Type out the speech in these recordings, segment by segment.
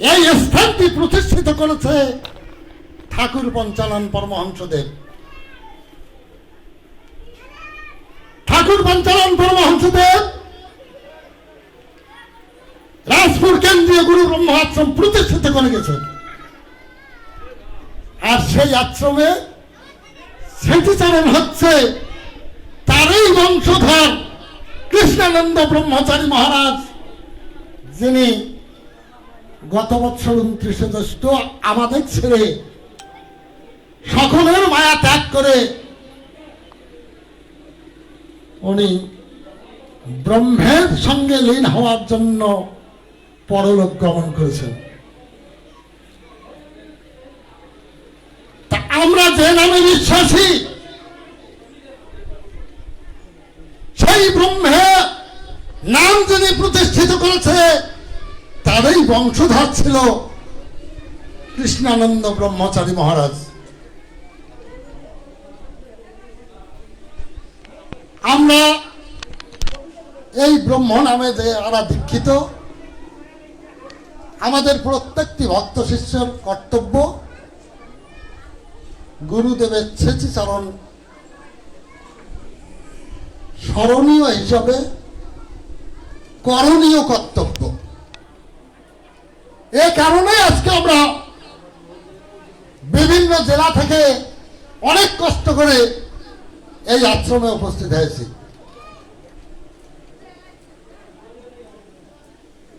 এই স্থানটি প্রতিষ্ঠিত করেছে ঠাকুর পঞ্চানন পরমহংসদেব। ঠাকুর পঞ্চানন পরমহংসদেব রাজপুর কেন্দ্রীয় গুরু ব্রহ্ম আশ্রম প্রতিষ্ঠিত করে গেছেন। আর সেই আশ্রমে স্মৃতিচারণ হচ্ছে তারই বংশধর কৃষ্ণানন্দ ব্রহ্মচারী মহারাজ, যিনি গত বছর উনত্রিশে জ্যৈষ্ঠ আমাদের ছেড়ে সকলের মায়া ত্যাগ করে উনি ব্রহ্মের সঙ্গে লীন হওয়ার জন্য পরলোক গমন করেছেন। আমরা যে নামে বিশ্বাসী, সেই ব্রহ্মে নাম যিনি প্রতিষ্ঠিত তারই বংশধর ছিল কৃষ্ণানন্দ ব্রহ্মচারী মহারাজ। আমরা এই ব্রহ্ম নামে যে আমরা দীক্ষিত, আমাদের প্রত্যেকটি ভক্ত শিষ্যের কর্তব্য গুরুদেবের ছেচিচরণ স্মরণীয় হিসাবে করণীয় কর্তব্য। এ কারণে আজকে আমরা বিভিন্ন জেলা থেকে অনেক কষ্ট করে এই আশ্রমে উপস্থিত হয়েছি।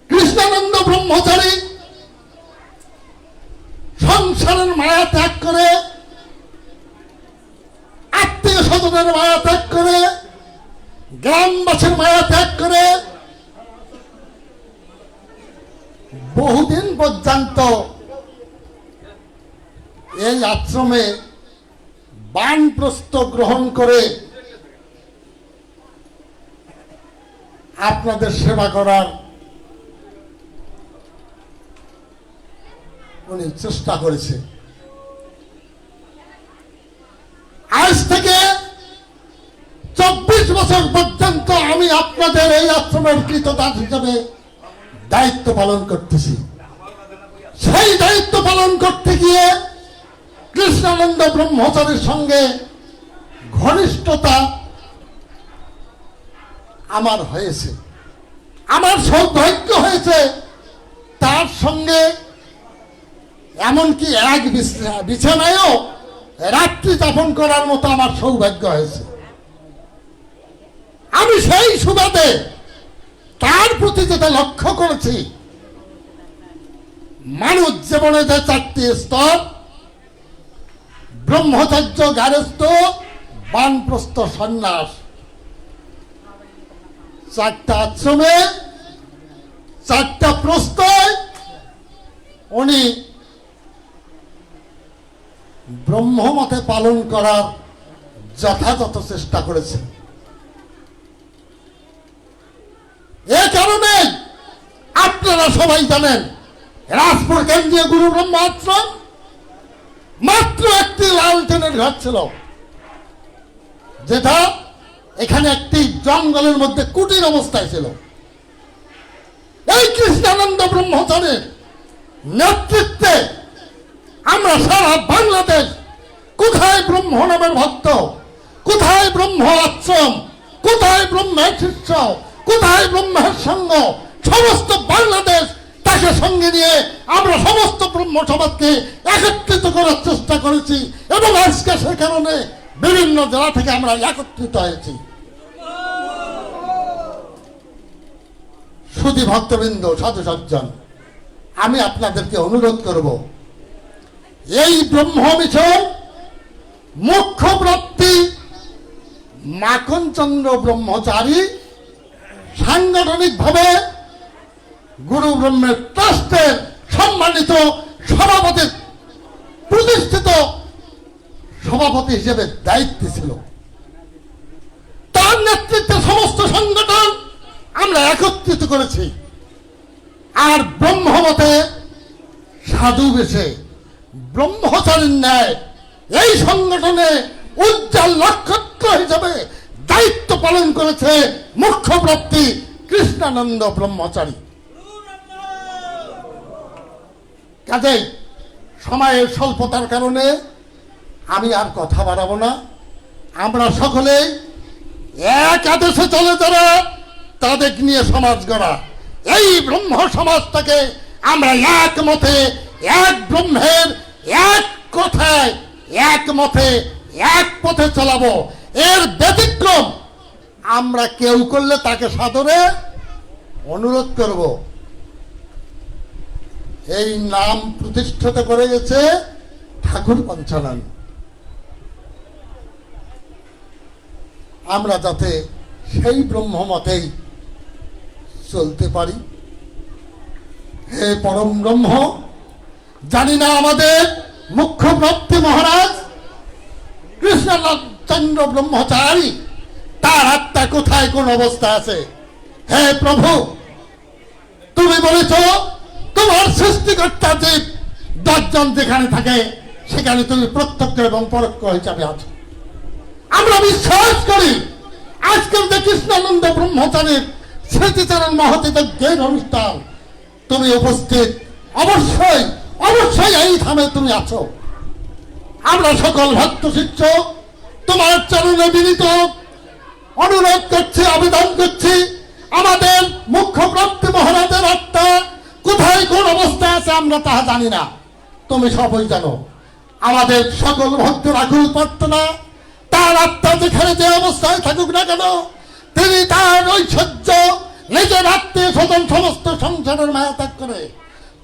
কৃষ্ণানন্দ ব্রহ্মচারী সংসারের মায়া ত্যাগ করে, আত্মীয় স্বজনের মায়া ত্যাগ করে, গ্রামবাসীর মায়া ত্যাগ করে, বহুদিন পর্যন্ত এই আশ্রমে বানপ্রস্থ গ্রহণ করে আপনাদের সেবা করার উনি চেষ্টা করেছে। আজ থেকে চব্বিশ বছর পর্যন্ত আমি আপনাদের এই আশ্রমের কৃতদাস হিসাবে দায়িত্ব পালন করতেছি। সেই দায়িত্ব পালন করতে গিয়ে কৃষ্ণানন্দ ব্রহ্মচারীর সঙ্গে ঘনিষ্ঠতা আমার হয়েছে। আমার সৌভাগ্য হয়েছে তার সঙ্গে এমনকি এক বিছ- বিছানায়ও রাত্রি যাপন করার মতো আমার সৌভাগ্য হয়েছে। আমি সেই সুবাদে তার প্রতি যেটা লক্ষ্য করেছি মানুষ জীবনে যে চারটি স্তর। ব্রহ্মচর্য গারস্থ বানপ্রস্থ সন্ন্যাস। চারটা আশ্রমে, চারটা প্রস্তয় উনি ব্রহ্মমতে পালন করার যথাযথ চেষ্টা করেছেন। এ কারণে আপনারা সবাই জানেন রাজপুর কেন্দ্রীয় গুরু ব্রহ্ম আশ্রম মাত্র একটি লালটেনের ঘর ছিল। যেটা এখানে একটি জঙ্গলের মধ্যে কুটির অবস্থায় ছিল। এই কৃষ্ণানন্দ ব্রহ্মচারীর নেতৃত্বে আমরা সারা বাংলাদেশ কোথায় ব্রহ্ম নামের ভক্ত, কোথায় ব্রহ্ম আশ্রম, কোথায় ব্রহ্মের শিষ্য, কোথায় ব্রহ্মের সঙ্গ, সমস্ত বাংলাদেশ তাকে সঙ্গে নিয়ে আমরা সমস্ত ব্রহ্ম সমাজকে একত্রিত করার চেষ্টা করেছি এবং আজকে সে কারণে বিভিন্ন জেলা থেকে আমরা একত্রিত হয়েছি। সুধী ভক্তবৃন্দ, সাধু সজ্জন, আমি আপনাদেরকে অনুরোধ করব, এই ব্রহ্ম মিশন মুখ্য প্রাপ্তি মাখনচন্দ্র ব্রহ্মচারী সাংগঠনিকভাবে গুরু ব্রহ্মের ট্রাস্টের সম্মানিত সভাপতি, প্রতিষ্ঠিত সভাপতি হিসেবে দায়িত্ব ছিল। তার নেতৃত্বে সমস্ত সংগঠন আমরা একত্রিত করেছি। আর ব্রহ্মমতে সাধু বেশে ব্রহ্মচারীর ন্যায় এই সংগঠনে উজ্জ্বল নক্ষত্র হিসেবে দায়িত্ব পালন করেছে মুখ্য প্রাপ্তি কৃষ্ণানন্দ ব্রহ্মচারী। কাজেই সময়ের স্বল্পতার কারণে আমি আর কথা বাড়াবো না। আমরা সকলেই এক আদেশে চলে যারা, তাদের নিয়ে সমাজ গড়া। এই ব্রহ্ম সমাজটাকে আমরা এক মতে এক ব্রহ্মের এক কথায় এক মতে এক পথে চালাবো। এর ব্যতিক্রম আমরা কেউ করলে তাকে সাদরে অনুরোধ করব। এই নাম প্রতিষ্ঠিত করে গেছে ঠাকুর পঞ্চানন। আমরা যাতে সেই ব্রহ্মমতেই চলতে পারি। হে পরম ব্রহ্ম, জানি না আমাদের মুখ্য প্রাপ্তি মহারাজ কৃষ্ণচন্দ্র ব্রহ্মচারী, তার আত্মা কোথায়, কোন অবস্থা আছে? হে প্রভু, তুমি বলেছ তোমার সৃষ্টিকর্তা যে দশজন যেখানে থাকে, সেখানে তুমি প্রত্যক্ষ এবং পরোক্ষ হিসাবে আছো। আমরা বিশ্বাস করি, আজকের যে কৃষ্ণানন্দ ব্রহ্মচারীর স্মৃতিচারণ মহতি যজ্ঞের অনুষ্ঠান, তুমি উপস্থিত। অবশ্যই অবশ্যই এই ধামে তুমি আছো। আমরা সকল ভক্ত শিক্ষক তোমার চরণে বিনীত অনুরোধ করছি আবেদন করছি, আমাদের মুখ্য প্রাপ্তি মহারাজের আত্মা কোথায় কোন অবস্থা আছে আমরা তাহা জানি না। তুমি সবই জানো। আমাদের সকল ভক্তের আকুল প্রার্থনা। তার আত্মা যেখানে যে অবস্থায় থাকুক না কেন, তিনি তার ঐশ্বর্য নিজের আত্মীয় স্বজন সমস্ত সংসারের মায়া ত্যাগ করে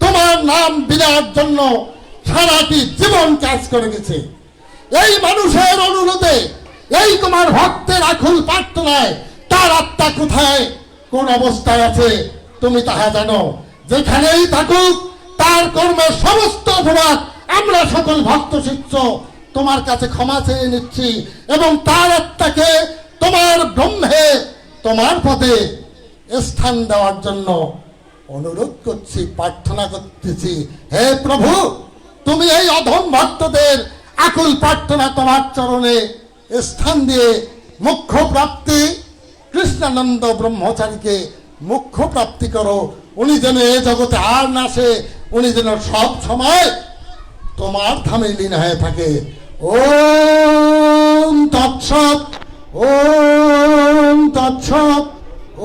তোমার নাম বিরাট জন্য সারাটি জীবন কাজ করে গেছে। এই মানুষের অনুরোধে, এই তোমার ভক্তের আকুল প্রার্থনায় তার আত্মা কোথায়, কোন অবস্থায় আছে, তুমি তাহা জানো। যেখানেই থাকুক, তার কর্মের সমস্ত অপরাধ আমরা সকল ভক্ত শিষ্য তোমার কাছে ক্ষমা চেয়ে নিচ্ছি এবং তার আত্মাকে তোমার ব্রহ্মে, তোমার পদে স্থান দেওয়ার জন্য অনুরোধ করছি, প্রার্থনা করতেছি। হে প্রভু, তুমি এই অধম ভক্তদের আকুল প্রার্থনা তোমার চরণে স্থান দিয়ে মুখ্য প্রাপ্তি, কৃষ্ণানন্দ ব্রহ্মচারীকে মুখ্য প্রাপ্তি করো। উনি যেন এ জগতে আর না আসে উনি যেন সব সময় তোমার ধামে লীন হয়ে থাকে। ওম তৎসৎ ওম তৎসৎ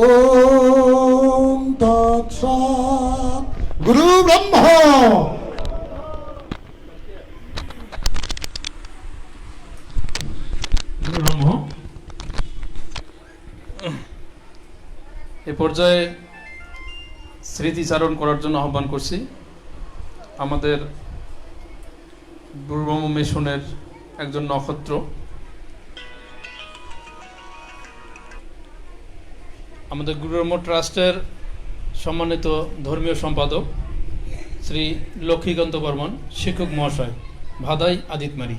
ওম তৎসৎ। গুরু ব্রহ্ম। ব্রহ্ম। এ পর্যায়ে স্মৃতিচারণ করার জন্য আহ্বান করছি। আমাদের ব্রহ্ম মিশনের একজন নক্ষত্র। আমাদের গুরুব্রহ্ম ট্রাস্টের সম্মানিত ধর্মীয় সম্পাদক শ্রী লক্ষ্মীকান্ত বর্মন, শিক্ষক মহাশয় ভাদাই আদিতমারি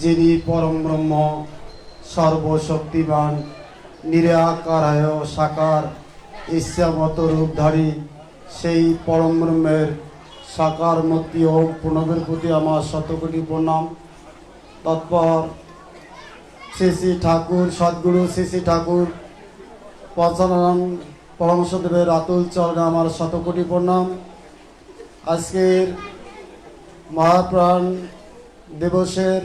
যিনি পরম ব্রহ্ম, সর্বশক্তিমান, নিরাকারায় সাকার, ইচ্ছামত রূপধারী, সেই পরম ব্রহ্মের সাকার মূর্তি ও প্রণবের প্রতি আমার শতকোটি প্রণাম। তৎপর শ্রী শ্রী ঠাকুর, সদ্গুরু শ্রী শ্রী ঠাকুর পঞ্চানন পরমশদেবের আতুল চরণে আমার শতকোটি প্রণাম। আজকের মহাপ্রাণ দিবসের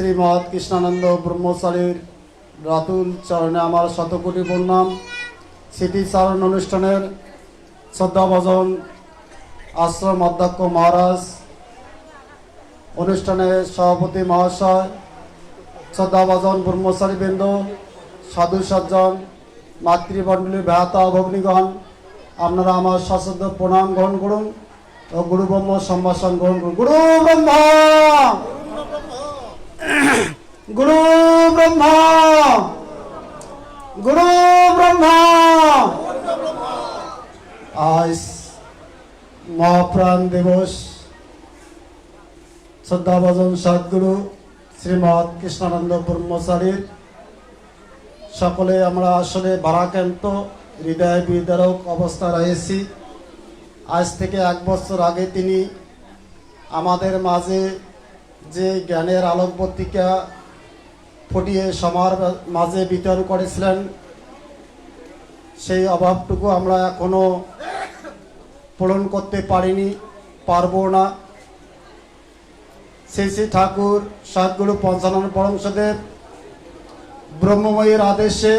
শ্রীমৎ কৃষ্ণানন্দ ব্রহ্মচারীর রাতুল চরণে আমার শতকোটি প্রণাম। স্মৃতিচারণ অনুষ্ঠানের শ্রদ্ধাভজন আশ্রম অধ্যক্ষ মহারাজ অনুষ্ঠানের সভাপতি মহাশয়, শ্রদ্ধাভজন ব্রহ্মচারীবৃন্দ, সাধু সজ্জন, মাতৃমণ্ডলী ভ্রাতা ভগ্নীগণ, আপনারা আমার সশ্রদ্ধ প্রণাম গ্রহণ করুন ও গুরু ব্রহ্ম সম্ভাষণ গ্রহণ করুন। গুরু ব্রহ্ম গুরু ব্রহ্মা গুরু ব্রহ্মা। আজ মহাপ্রাণ দিবস। শ্রদ্ধাভজন সদ্গুরু শ্রীমৎ কৃষ্ণানন্দ ব্রহ্মচারীর। সকলে আমরা আসলে ভারাক্রান্ত হৃদয় বিদারক অবস্থা রয়েছি। আজ থেকে এক বছর আগে তিনি আমাদের মাঝে যে জ্ঞানের আলোকবর্তিকা ফুটিয়ে সবার মাঝে বিতরণ করেছিলেন। সেই অভাবটুকু আমরা এখনও পূরণ করতে পারিনি, পারব না। শ্রী শ্রী ঠাকুর সদ্গুরু পঞ্চানন পরমসদেব ব্রহ্মময়ীর আদেশে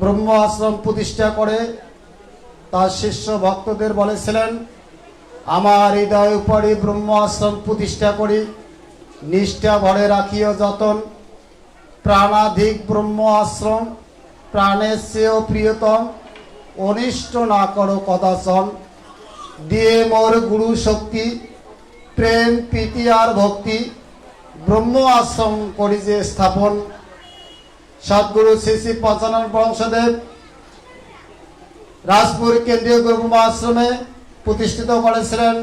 ব্রহ্ম আশ্রম প্রতিষ্ঠা করে তার শিষ্য ভক্তদের বলেছিলেন, আমার হৃদয় উপরে ব্রহ্ম আশ্রম প্রতিষ্ঠা করি। নিষ্ঠা ভরে রাখিও যতন, প্রাণাধিক ব্রহ্ম আশ্রম প্রাণের চেয়েও প্রিয়তম, অনিষ্ট না করো কদাচন। দিয়ে মোর গুরু শক্তি, প্রেম, প্রীতি আর ভক্তি, ব্রহ্ম আশ্রম করি যে স্থাপন। সদ্গুরু শ্রী শ্রী পঞ্চানন বংশদেব, রাজপুর কেন্দ্রীয় ব্রহ্ম আশ্রমে প্রতিষ্ঠিত করেছিলেন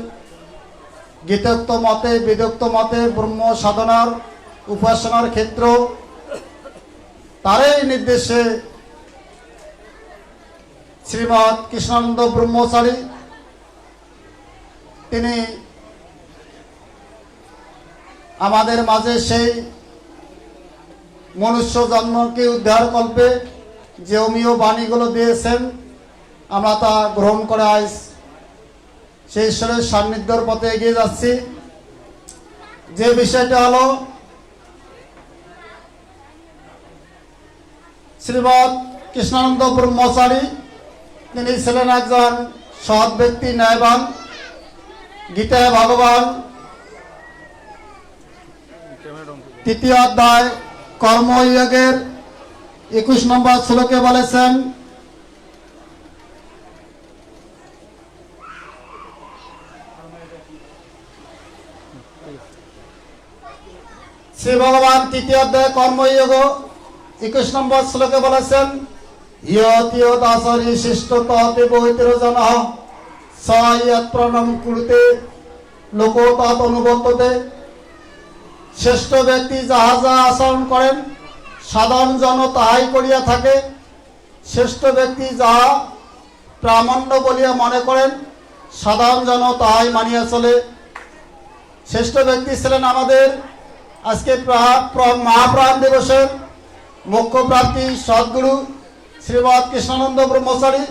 গীতোক্ত মতে, বিদোক্ত মতে, ব্রহ্ম সাধনার উপাসনার ক্ষেত্র। তারই নির্দেশে শ্রীমৎ কৃষ্ণানন্দ ব্রহ্মচারী তিনি আমাদের মাঝে সেই মনুষ্য জন্মকে উদ্ধার কল্পে যে অমীয় বাণীগুলো দিয়েছেন, আমরা তা গ্রহণ করে আজ সেই ঈশ্বরের সান্নিধ্যর পথে এগিয়ে যাচ্ছি। যে বিষয়টা হলো, শ্রীমৎ কৃষ্ণানন্দ ব্রহ্মচারী তিনি ছিলেন একজন সৎ ব্যক্তি, ন্যায়বান, গীতায় ভগবান। তৃতীয় অধ্যায় কর্মযোগের একুশ নম্বর শ্লোকে বলেছেন শ্রী ভগবান তৃতীয় অধ্যায় কর্মযোগ, একুশ নম্বর শ্লোকে বলেছেন ইয়তীয় শ্রেষ্ঠ ব্যক্তি যাহা যাহা আচরণ করেন, সাধারণ জন তাহাই করিয়া থাকে। শ্রেষ্ঠ ব্যক্তি যাহা প্রামাণ্য বলিয়া মনে করেন, সাধারণ জন তাহাই মানিয়া চলে। শ্রেষ্ঠ ব্যক্তি ছিলেন আমাদের আজকে প্রা- প্র- মহাপ্রাণ দিবসের মুখ্য প্রার্থী সদ্গুরু শ্রীমৎ কৃষ্ণানন্দ ব্রহ্মচারী।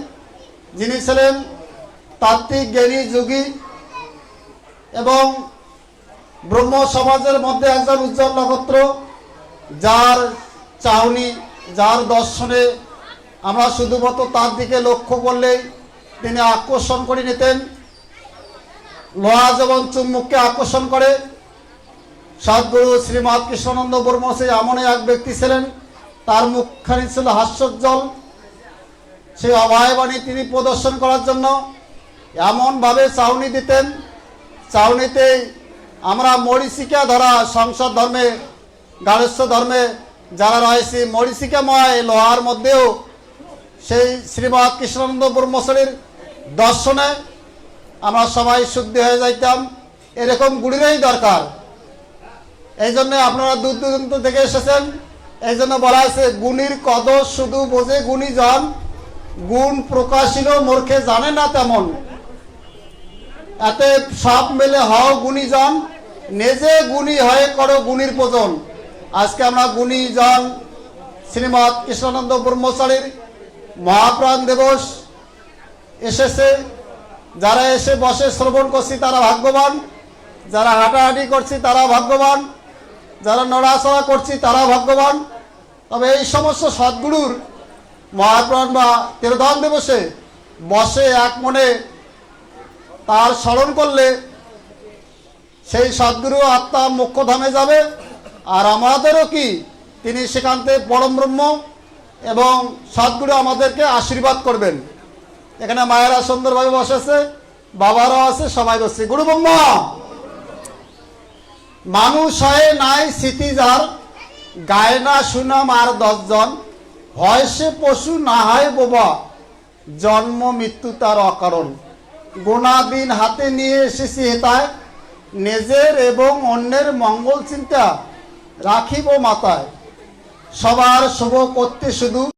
যিনি ছিলেন তাত্ত্বিক জ্ঞানী, যোগী এবং ব্রহ্ম সমাজের মধ্যে একজন উজ্জ্বল নক্ষত্র, যার চাহনি, যার দর্শনে আমরা শুধুমাত্র তার দিকে লক্ষ্য করলেই তিনি আকর্ষণ করে নিতেন। লোহা যেমন চুম্বককে আকর্ষণ করে। সদ্গুরু শ্রীমৎ কৃষ্ণানন্দ বর্ম সেই এমনই এক ব্যক্তি ছিলেন। তার মুখখানি ছিল হাস্যোজ্জ্বল। সেই অভয়বাণী তিনি প্রদর্শন করার জন্য এমনভাবে চাউনি দিতেন, চাউনিতে আমরা মরিচিকা ধরা সংসদ ধর্মে গাড়স্য ধর্মে যারা রয়েছে, মরিচিকাময় লোহার মধ্যেও সেই শ্রীমৎ কৃষ্ণানন্দ ব্রহ্মশরীর দর্শনে আমরা সবাই শুদ্ধি হয়ে যাইতাম। এরকম গুড়িরই দরকার। এই জন্য আপনারা দূর দূরান্ত থেকে এসেছেন। এই জন্য বলা আছে গুণীর কদর শুধু বোঝে গুণী জন। গুণ প্রকাশিল মূর্খে জানে না তেমন। এতে সব মিলে হও গুণী গুণীজন নিজে গুণী হয়ে করো গুণীর পূজন। আজকে আমরা গুণীজন শ্রীমৎ কৃষ্ণানন্দ ব্রহ্মচারীর মহাপ্রাণ দিবস এসেছে। যারা এসে বসে শ্রবণ করছি, তারা ভাগ্যবান। যারা হাঁটাহাঁটি করছি, তারা ভাগ্যবান। যারা নড়াচড়া করছি, তারা ভাগ্যবান। তবে এই সমস্ত সদ্গুরুর মহাপ্রাণ বা তিরোধান দিবসে বসে এক মনে তার স্মরণ করলে সেই সদ্গুরু আত্মা মোক্ষধামে যাবে। আর আমাদেরও কি তিনি সেখান থেকে পরম ব্রহ্ম এবং সদ্গুরু আমাদেরকে আশীর্বাদ করবেন। এখানে মায়েরা সুন্দরভাবে বসেছে, বাবারাও আছে, সবাই বসছে। গুরু ব্রহ্মা মানুষ হয়ে নাই স্মৃতি যার গায় না সুনাম আর দশজন। হয় সে পশু, না হয় বোবা। জন্ম, মৃত্যু তার অকারণ। গোনা দিন হাতে নিয়ে এসেছি হেতায়। নিজের এবং অন্যের মঙ্গল চিন্তা রাখিব মাথায়। সবার শুভ করতে শুধু